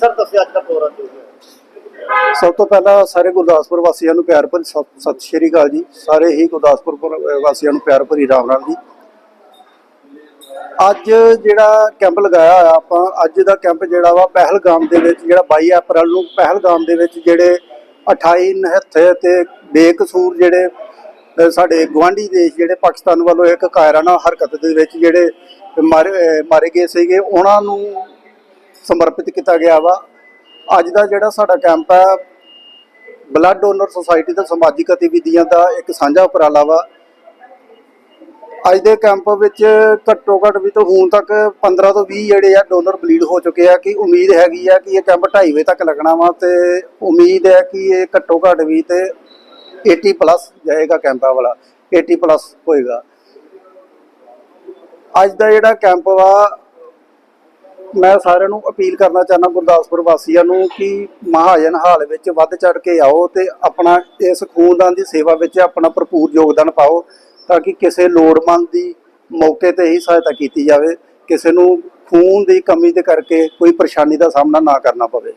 ਦੌਰਾ ਦੇ ਗਿਆ ਸਭ ਤੋਂ ਪਹਿਲਾਂ ਸਾਰੇ ਗੁਰਦਾਸਪੁਰ ਵਾਸੀਆਂ ਨੂੰ ਪਿਆਰ ਭਰੀ ਸਤਿ ਸਤਿ ਸ਼੍ਰੀ ਅਕਾਲ ਜੀ। ਸਾਰੇ ਹੀ ਗੁਰਦਾਸਪੁਰ ਵਾਸੀਆਂ ਨੂੰ ਪਿਆਰ ਭਰੀ ਰਾਮ ਰਾਮ ਜੀ। ਅੱਜ ਜਿਹੜਾ ਕੈਂਪ ਲਗਾਇਆ ਹੋਇਆ ਆਪਾਂ, ਅੱਜ ਦਾ ਕੈਂਪ ਜਿਹੜਾ ਵਾ ਪਹਿਲਗਾਮ ਦੇ ਵਿੱਚ, ਜਿਹੜਾ 22 ਅਪ੍ਰੈਲ ਨੂੰ ਪਹਿਲਗਾਮ ਦੇ ਵਿੱਚ ਜਿਹੜੇ 28 ਨਿਹੱਥੇ ਤੇ ਬੇਕਸੂਰ ਜਿਹੜੇ ਸਾਡੇ ਗਵਾਂਢੀ ਦੇਸ਼ ਜਿਹੜੇ ਪਾਕਿਸਤਾਨ ਵੱਲੋਂ ਇੱਕ ਕਾਇਰਾਨਾ ਹਰਕਤ ਦੇ ਵਿੱਚ ਜਿਹੜੇ ਮਾਰੇ ਮਾਰੇ ਗਏ ਸੀਗੇ, ਉਹਨਾਂ ਨੂੰ ਸਮਰਪਿਤ ਕੀਤਾ ਗਿਆ ਵਾ। ਅੱਜ ਦਾ ਜਿਹੜਾ ਸਾਡਾ ਕੈਂਪ ਹੈ ਬਲੱਡ ਡੋਨਰ ਸੁਸਾਇਟੀ ਦਾ ਸਮਾਜਿਕ ਗਤੀਵਿਧੀਆਂ ਦਾ ਇੱਕ ਸਾਂਝਾ ਉਪਰਾਲਾ ਵਾ। ਅੱਜ ਦੇ ਕੈਂਪ ਵਿੱਚ ਘੱਟੋ ਘੱਟ ਵੀ ਤਾਂ ਹੁਣ ਤੱਕ 15 ਤੋਂ 20 ਜਿਹੜੇ ਆ ਡੋਨਰ ਬਲੀਡ ਹੋ ਚੁੱਕੇ ਆ ਕਿ ਉਮੀਦ ਹੈਗੀ ਆ ਕਿ ਇਹ ਕੈਂਪ 2:30 ਵਜੇ ਤੱਕ ਲੱਗਣਾ ਵਾ ਤੇ ਉਮੀਦ ਹੈ ਕਿ ਇਹ ਘੱਟੋ ਘੱਟ ਵੀ ਤੇ 80 ਪਲੱਸ ਜਾਏਗਾ ਕੈਂਪਾਂ ਵਾਲਾ 80 ਪਲੱਸ ਹੋਏਗਾ। ਅੱਜ ਦਾ ਜਿਹੜਾ ਕੈਂਪ ਵਾ ਮੈਂ ਸਾਰਿਆਂ ਨੂੰ ਅਪੀਲ ਕਰਨਾ ਚਾਹੁੰਦਾ ਗੁਰਦਾਸਪੁਰ ਵਾਸੀਆਂ ਨੂੰ ਕਿ ਮਹਾਜਨ ਹਾਲ ਵਿੱਚ ਵੱਧ ਚੜ ਕੇ ਆਓ ਤੇ ਆਪਣਾ ਇਸ ਖੂਨਦਾਨ ਦੀ ਸੇਵਾ ਵਿੱਚ ਆਪਣਾ ਭਰਪੂਰ ਯੋਗਦਾਨ ਪਾਓ ਤਾਂ ਕਿ ਕਿਸੇ ਲੋੜਵੰਦ ਦੀ ਮੌਕੇ ਤੇ ਹੀ ਸਹਾਇਤਾ ਕੀਤੀ ਜਾਵੇ, ਕਿਸੇ ਨੂੰ ਖੂਨ ਦੀ ਕਮੀ ਦੇ ਕਰਕੇ ਕੋਈ ਪਰੇਸ਼ਾਨੀ ਦਾ ਸਾਹਮਣਾ ਨਾ ਕਰਨਾ ਪਵੇ।